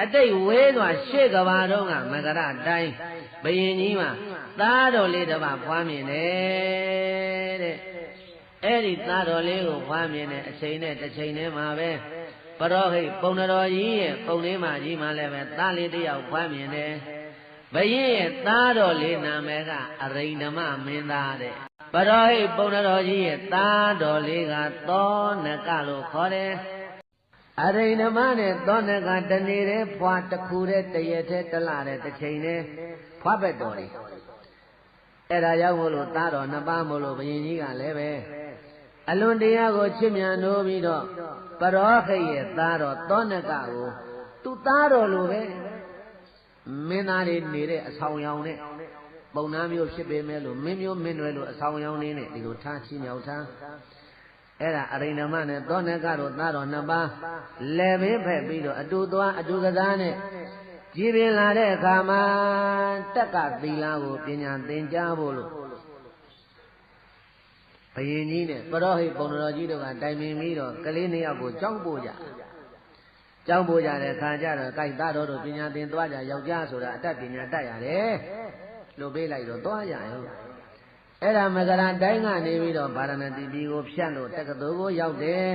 အတိတ်ဝေးသွားရှေ့ကဘာတော့ကမကရတိုင်းဘယင်ကြီးမှာသားတော်လေးတစ်ပါးဖွားမြင်တယ်တဲ့အဲ့ဒီသားတော်လေးကိုဖွားမြင်တဲ့အချိန်နဲ့တစ်ချိန်တည်းမှာပဲပရောဟိတ်ပုံတော်ကြီးရဲ့ပုံလေးမကြီးမှလည်းပဲသားလေးတစ်ယောက်ဖွားမြင်တယ်ဘယင်ရဲ့သားတော်လေးနာမည်ကအရိဏမမင်းသားတဲ့ပရောဟိတ်ပုံတော်ကြီးရဲ့သားတော်လေးကသောနကလို့ခေါ်တယ် အရိဏမနဲ့သောနကတနေတဲ့ဖွာတစ်ခုတဲ့တရက်တဲ့တလတဲ့တစ်ချိန်နဲ့ဖွာဘက်တော်လေးအဲ့ဒါရောက်မို့လို့သားတော်နှစ်ပါးမို့လို့ဘုရင်ကြီးကလည်းပဲအလွန်တရားကိုချစ်မြတ်နိုးပြီးတော့ပရောဟိတ်ရဲ့သားတော်သောနကကိုသူ့သားတော်လိုပဲမင်းသားတွေနေတဲ့အဆောင်ရောင်နဲ့ပုံနာမျိုးဖြစ်ပေမဲ့လို့မင်းမျိုးမင်းတွေလို့အဆောင်ရောင်လေးနဲ့ဒီလိုထားချင်းမြောက်ထား အဲ့ဒါအရိဏမနဲ့သောနကတို့သားတော်နှစ်ပါးလက်ဘေးဖက်ပြီးတော့အတူသွားအတူကစားနဲ့ကြည်ပင်လာတဲ့အခါမှာတက်ကသီလာကိုပညာသင်ကြားဖို့လို့ဘယင်ကြီးနဲ့ပရောဟိတ်ပုံတော်ကြီးတို့ကတိုင်ပင်ပြီးတော့ကလေးနှစ်ယောက်ကိုကြောက်ပို့ကြကြောက်ပို့ကြတဲ့ခါကျတော့ကြိုက်သားတော်တို့ပညာသင်သွားကြယောက်ျားဆိုတာအတတ်ပညာတတ်ရတယ်လို့ပေးလိုက်တော့သွားကြရော အဲ့ဒါမကရာတိုင်းကနေပြီးတော့ဗာရဏသီပြည်ကိုဖြတ်လို့တက္ကသိုလ်ကိုရောက်တယ်